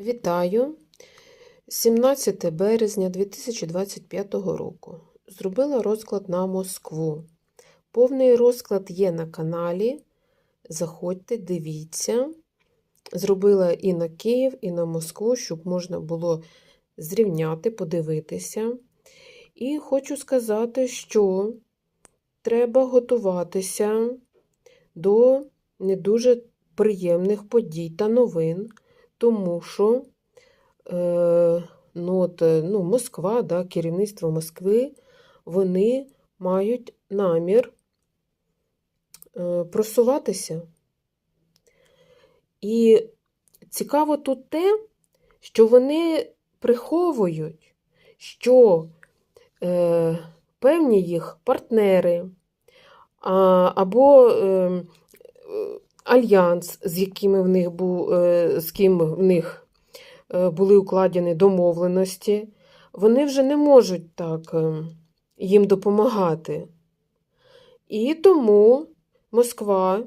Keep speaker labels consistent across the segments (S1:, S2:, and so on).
S1: Вітаю! 17 березня 2025 року. Зробила розклад на Москву. Повний розклад є на каналі. Заходьте, дивіться. Зробила і на Київ, і на Москву, щоб можна було зрівняти, подивитися. І хочу сказати, що треба готуватися до не дуже приємних подій та новин, тому що е, ну, от, е, ну, Москва, да, керівництво Москви, вони мають намір е, просуватися. І цікаво тут те, що вони приховують, що е, певні їх партнери а, або е, альянс, з якими в них був, е, з ким в них е, були укладені домовленості, вони вже не можуть так е, їм допомагати. І тому Москва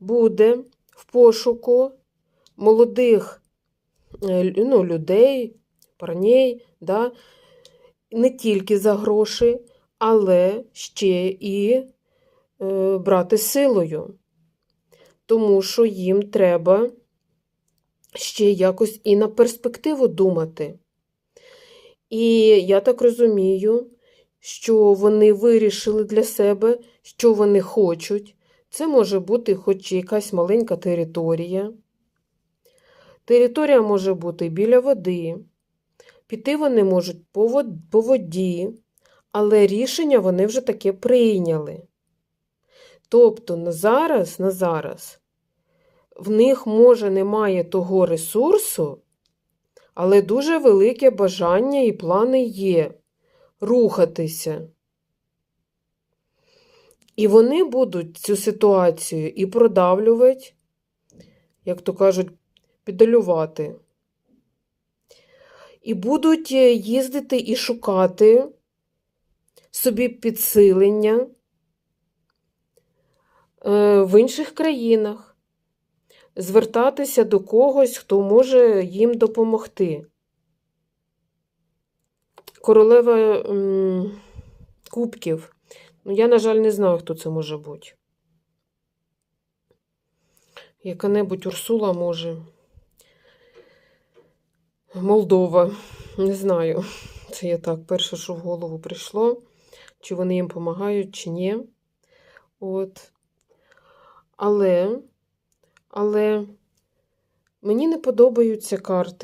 S1: буде в пошуку молодих ну, людей, парней, да, не тільки за гроші, але ще і брати силою. Тому що їм треба ще якось і на перспективу думати. І я так розумію, що вони вирішили для себе, що вони хочуть. Це може бути хоч якась маленька територія. Територія може бути біля води. Піти вони можуть по воді, але рішення вони вже таке прийняли. Тобто на зараз, на зараз в них, може, немає того ресурсу, але дуже велике бажання і плани є рухатися. І вони будуть цю ситуацію і продавлювати, як то кажуть, підалювати. І будуть їздити і шукати собі підсилення в інших країнах, звертатися до когось, хто може їм допомогти. Королева Кубків. Ну, я, на жаль, не знаю, хто це може бути. Яка-небудь Урсула може. Молдова. Не знаю. Це я так перше, що в голову прийшло. Чи вони їм допомагають, чи ні. От. Але, але мені не подобаються карти.